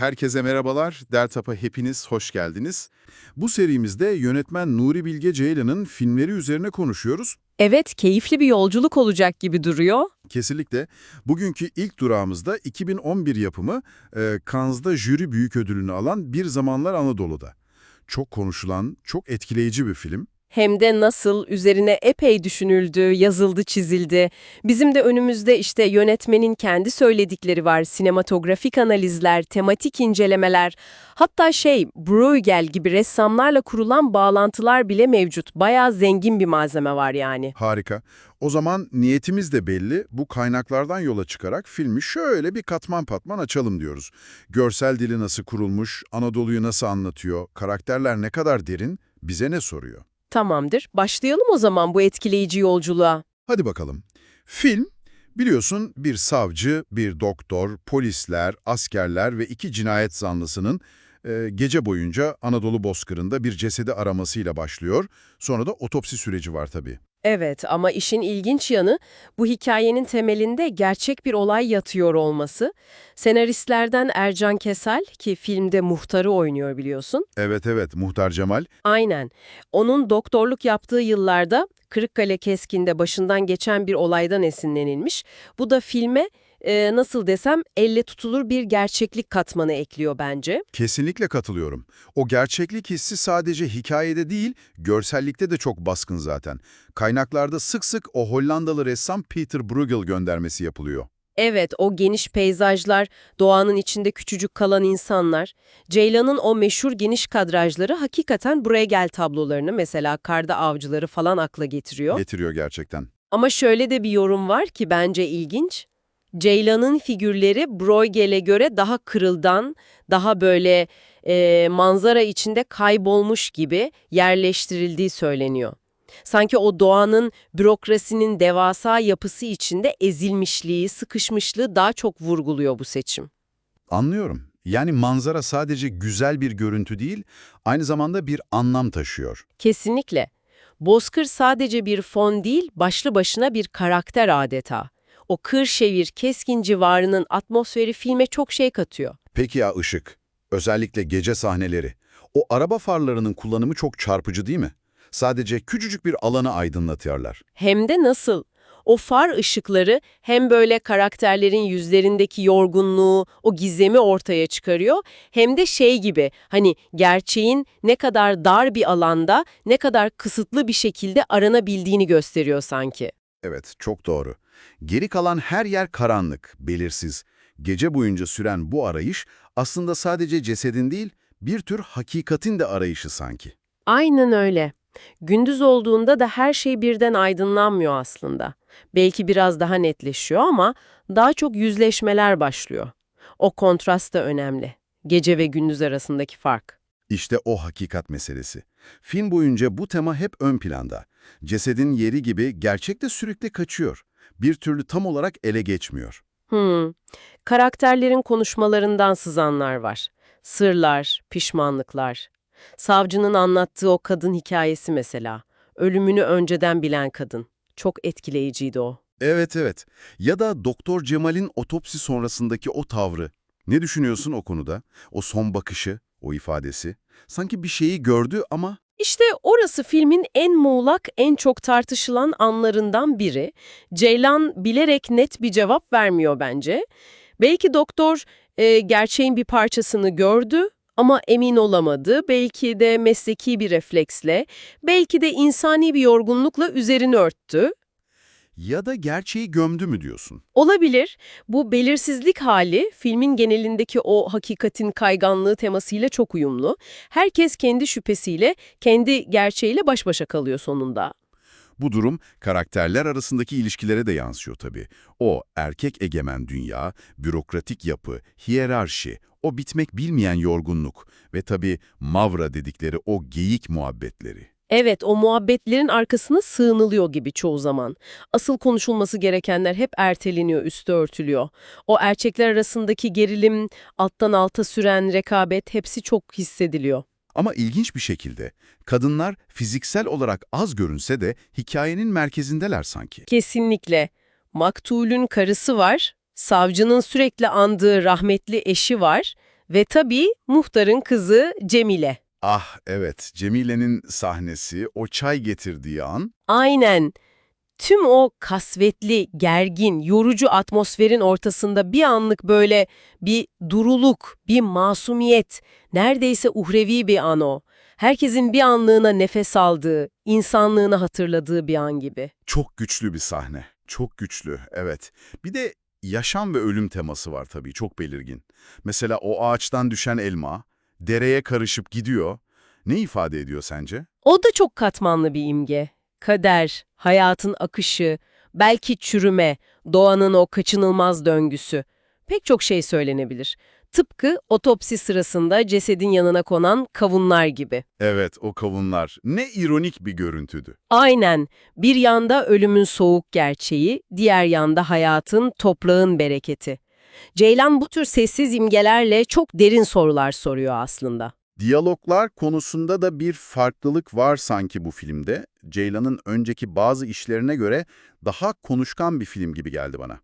Herkese merhabalar. Dertap'a hepiniz hoş geldiniz. Bu serimizde yönetmen Nuri Bilge Ceylan'ın filmleri üzerine konuşuyoruz. Evet, keyifli bir yolculuk olacak gibi duruyor. Kesinlikle. Bugünkü ilk durağımızda 2011 yapımı e, Cannes'da jüri büyük ödülünü alan Bir Zamanlar Anadolu'da. Çok konuşulan, çok etkileyici bir film. Hem de nasıl üzerine epey düşünüldü, yazıldı, çizildi. Bizim de önümüzde işte yönetmenin kendi söyledikleri var. Sinematografik analizler, tematik incelemeler. Hatta şey, Bruegel gibi ressamlarla kurulan bağlantılar bile mevcut. Bayağı zengin bir malzeme var yani. Harika. O zaman niyetimiz de belli. Bu kaynaklardan yola çıkarak filmi şöyle bir katman patman açalım diyoruz. Görsel dili nasıl kurulmuş, Anadolu'yu nasıl anlatıyor, karakterler ne kadar derin, bize ne soruyor? Tamamdır. Başlayalım o zaman bu etkileyici yolculuğa. Hadi bakalım. Film, biliyorsun bir savcı, bir doktor, polisler, askerler ve iki cinayet zanlısının e, gece boyunca Anadolu bozkırında bir cesedi aramasıyla başlıyor. Sonra da otopsi süreci var tabii. Evet ama işin ilginç yanı bu hikayenin temelinde gerçek bir olay yatıyor olması. Senaristlerden Ercan Kesal ki filmde muhtarı oynuyor biliyorsun. Evet evet, Muhtar Cemal. Aynen. Onun doktorluk yaptığı yıllarda Kırıkkale Keskin'de başından geçen bir olaydan esinlenilmiş. Bu da filme e, nasıl desem elle tutulur bir gerçeklik katmanı ekliyor bence. Kesinlikle katılıyorum. O gerçeklik hissi sadece hikayede değil, görsellikte de çok baskın zaten. Kaynaklarda sık sık o Hollandalı ressam Peter Bruegel göndermesi yapılıyor. Evet, o geniş peyzajlar, doğanın içinde küçücük kalan insanlar. Ceylan'ın o meşhur geniş kadrajları hakikaten buraya gel tablolarını mesela karda avcıları falan akla getiriyor. Getiriyor gerçekten. Ama şöyle de bir yorum var ki bence ilginç. Ceylan'ın figürleri Bruegel'e göre daha kırıldan, daha böyle e, manzara içinde kaybolmuş gibi yerleştirildiği söyleniyor. Sanki o doğanın, bürokrasinin devasa yapısı içinde ezilmişliği, sıkışmışlığı daha çok vurguluyor bu seçim. Anlıyorum. Yani manzara sadece güzel bir görüntü değil, aynı zamanda bir anlam taşıyor. Kesinlikle. Bozkır sadece bir fon değil, başlı başına bir karakter adeta. O Kırşehir, Keskin civarının atmosferi filme çok şey katıyor. Peki ya ışık? Özellikle gece sahneleri. O araba farlarının kullanımı çok çarpıcı değil mi? Sadece küçücük bir alanı aydınlatıyorlar. Hem de nasıl? O far ışıkları hem böyle karakterlerin yüzlerindeki yorgunluğu, o gizemi ortaya çıkarıyor, hem de şey gibi hani gerçeğin ne kadar dar bir alanda, ne kadar kısıtlı bir şekilde aranabildiğini gösteriyor sanki. Evet, çok doğru. Geri kalan her yer karanlık, belirsiz. Gece boyunca süren bu arayış aslında sadece cesedin değil, bir tür hakikatin de arayışı sanki. Aynen öyle. Gündüz olduğunda da her şey birden aydınlanmıyor aslında. Belki biraz daha netleşiyor ama daha çok yüzleşmeler başlıyor. O kontrast da önemli. Gece ve gündüz arasındaki fark. İşte o hakikat meselesi. Film boyunca bu tema hep ön planda. Cesedin yeri gibi gerçekte sürekli kaçıyor. Bir türlü tam olarak ele geçmiyor. Hmm. Karakterlerin konuşmalarından sızanlar var. Sırlar, pişmanlıklar. Savcının anlattığı o kadın hikayesi mesela. Ölümünü önceden bilen kadın. Çok etkileyiciydi o. Evet evet. Ya da Doktor Cemal'in otopsi sonrasındaki o tavrı. Ne düşünüyorsun o konuda? O son bakışı, o ifadesi. Sanki bir şeyi gördü ama İşte orası filmin en muğlak, en çok tartışılan anlarından biri. Ceylan bilerek net bir cevap vermiyor bence. Belki doktor e, gerçeğin bir parçasını gördü ama emin olamadı. Belki de mesleki bir refleksle, belki de insani bir yorgunlukla üzerini örttü. Ya da gerçeği gömdü mü diyorsun? Olabilir. Bu belirsizlik hali filmin genelindeki o hakikatin kayganlığı temasıyla çok uyumlu. Herkes kendi şüphesiyle, kendi gerçeğiyle baş başa kalıyor sonunda. Bu durum karakterler arasındaki ilişkilere de yansıyor tabii. O erkek egemen dünya, bürokratik yapı, hiyerarşi, o bitmek bilmeyen yorgunluk ve tabii mavra dedikleri o geyik muhabbetleri. Evet, o muhabbetlerin arkasına sığınılıyor gibi çoğu zaman. Asıl konuşulması gerekenler hep erteleniyor, üstü örtülüyor. O erkekler arasındaki gerilim, alttan alta süren rekabet hepsi çok hissediliyor. Ama ilginç bir şekilde kadınlar fiziksel olarak az görünse de hikayenin merkezindeler sanki. Kesinlikle. maktulün karısı var, savcının sürekli andığı rahmetli eşi var ve tabii muhtarın kızı Cemile. Ah evet, Cemile'nin sahnesi, o çay getirdiği an, Aynen. Tüm o kasvetli, gergin, yorucu atmosferin ortasında bir anlık böyle bir duruluk, bir masumiyet, neredeyse uhrevi bir an o. Herkesin bir anlığına nefes aldığı, insanlığını hatırladığı bir an gibi. çok güçlü bir sahne. Çok güçlü, evet. Bir de yaşam ve ölüm teması var tabii, çok belirgin. Mesela o ağaçtan düşen elma, dereye karışıp gidiyor. Ne ifade ediyor sence? O da çok katmanlı bir imge. Kader, hayatın akışı, belki çürüme, doğanın o kaçınılmaz döngüsü. Pek çok şey söylenebilir. Tıpkı otopsi sırasında cesedin yanına konan kavunlar gibi. Evet, o kavunlar. Ne ironik bir görüntüdü. Aynen. Bir yanda ölümün soğuk gerçeği, diğer yanda hayatın, toprağın bereketi. Ceylan bu tür sessiz imgelerle çok derin sorular soruyor aslında. Diyaloglar konusunda da bir farklılık var sanki bu filmde. Ceylan'ın önceki bazı işlerine göre daha konuşkan bir film gibi geldi bana.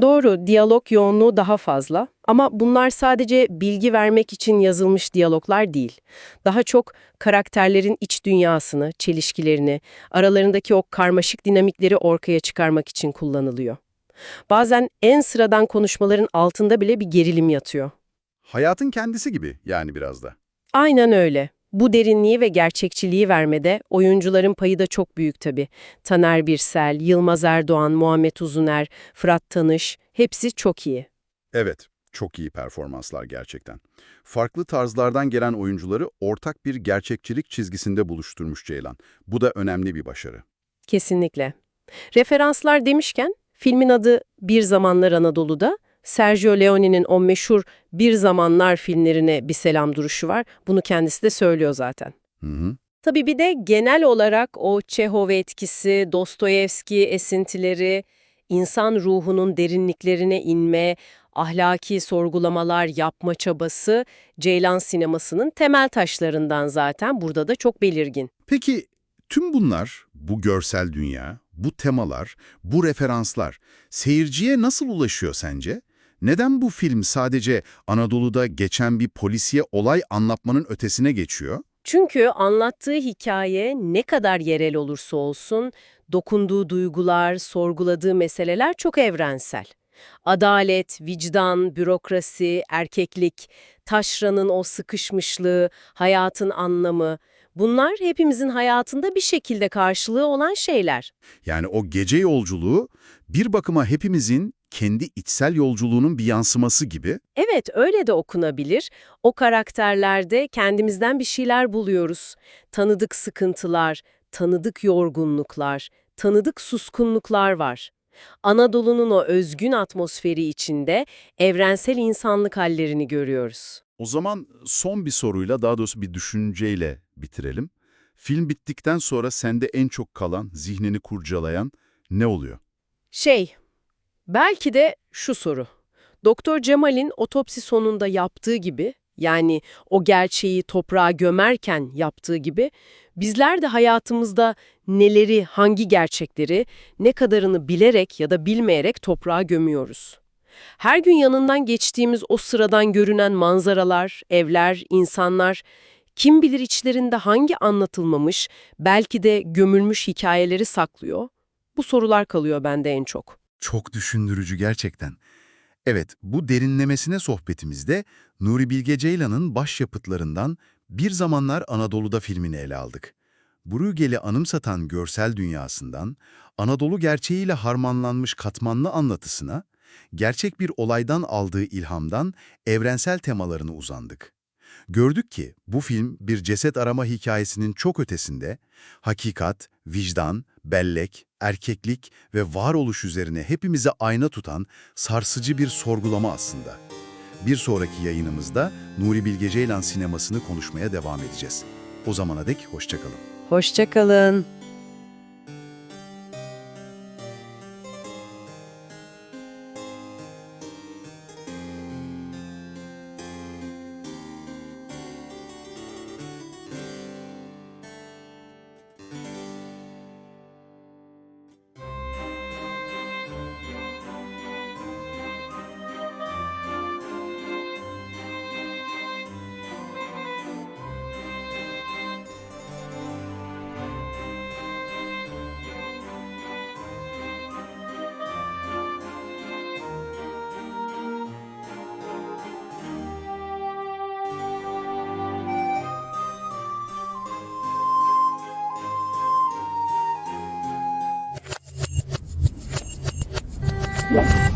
Doğru, diyalog yoğunluğu daha fazla ama bunlar sadece bilgi vermek için yazılmış diyaloglar değil. Daha çok karakterlerin iç dünyasını, çelişkilerini, aralarındaki o karmaşık dinamikleri ortaya çıkarmak için kullanılıyor. Bazen en sıradan konuşmaların altında bile bir gerilim yatıyor. Hayatın kendisi gibi yani biraz da. Aynen öyle. Bu derinliği ve gerçekçiliği vermede oyuncuların payı da çok büyük tabii. Taner Birsel, Yılmaz Erdoğan, Muhammed Uzuner, Fırat Tanış hepsi çok iyi. Evet, çok iyi performanslar gerçekten. Farklı tarzlardan gelen oyuncuları ortak bir gerçekçilik çizgisinde buluşturmuş Ceylan. Bu da önemli bir başarı. Kesinlikle. Referanslar demişken, filmin adı Bir Zamanlar Anadolu'da, Sergio Leone'nin o meşhur Bir Zamanlar filmlerine bir selam duruşu var. Bunu kendisi de söylüyor zaten. Hı hı. Tabii bir de genel olarak o Çehov etkisi, Dostoyevski esintileri, insan ruhunun derinliklerine inme, ahlaki sorgulamalar yapma çabası Ceylan sinemasının temel taşlarından zaten burada da çok belirgin. Peki tüm bunlar, bu görsel dünya, bu temalar, bu referanslar seyirciye nasıl ulaşıyor sence? Neden bu film sadece Anadolu'da geçen bir polisiye olay anlatmanın ötesine geçiyor? Çünkü anlattığı hikaye ne kadar yerel olursa olsun, dokunduğu duygular, sorguladığı meseleler çok evrensel. Adalet, vicdan, bürokrasi, erkeklik, taşranın o sıkışmışlığı, hayatın anlamı, bunlar hepimizin hayatında bir şekilde karşılığı olan şeyler. Yani o gece yolculuğu bir bakıma hepimizin kendi içsel yolculuğunun bir yansıması gibi. Evet, öyle de okunabilir. O karakterlerde kendimizden bir şeyler buluyoruz. Tanıdık sıkıntılar, tanıdık yorgunluklar, tanıdık suskunluklar var. Anadolu'nun o özgün atmosferi içinde evrensel insanlık hallerini görüyoruz. O zaman son bir soruyla daha doğrusu bir düşünceyle bitirelim. Film bittikten sonra sende en çok kalan, zihnini kurcalayan ne oluyor? Şey, belki de şu soru. Doktor Cemal'in otopsi sonunda yaptığı gibi, yani o gerçeği toprağa gömerken yaptığı gibi, bizler de hayatımızda neleri, hangi gerçekleri, ne kadarını bilerek ya da bilmeyerek toprağa gömüyoruz. Her gün yanından geçtiğimiz o sıradan görünen manzaralar, evler, insanlar, kim bilir içlerinde hangi anlatılmamış, belki de gömülmüş hikayeleri saklıyor? Bu sorular kalıyor bende en çok. Çok düşündürücü gerçekten. Evet, bu derinlemesine sohbetimizde Nuri Bilge Ceylan'ın başyapıtlarından Bir Zamanlar Anadolu'da filmini ele aldık. Bruegel'i anımsatan görsel dünyasından, Anadolu gerçeğiyle harmanlanmış katmanlı anlatısına, gerçek bir olaydan aldığı ilhamdan evrensel temalarını uzandık. Gördük ki bu film bir ceset arama hikayesinin çok ötesinde, hakikat, vicdan, bellek, erkeklik ve varoluş üzerine hepimize ayna tutan sarsıcı bir sorgulama aslında. Bir sonraki yayınımızda Nuri Bilge Ceylan sinemasını konuşmaya devam edeceğiz. O zamana dek hoşçakalın. Hoşçakalın. Hoşçakalın.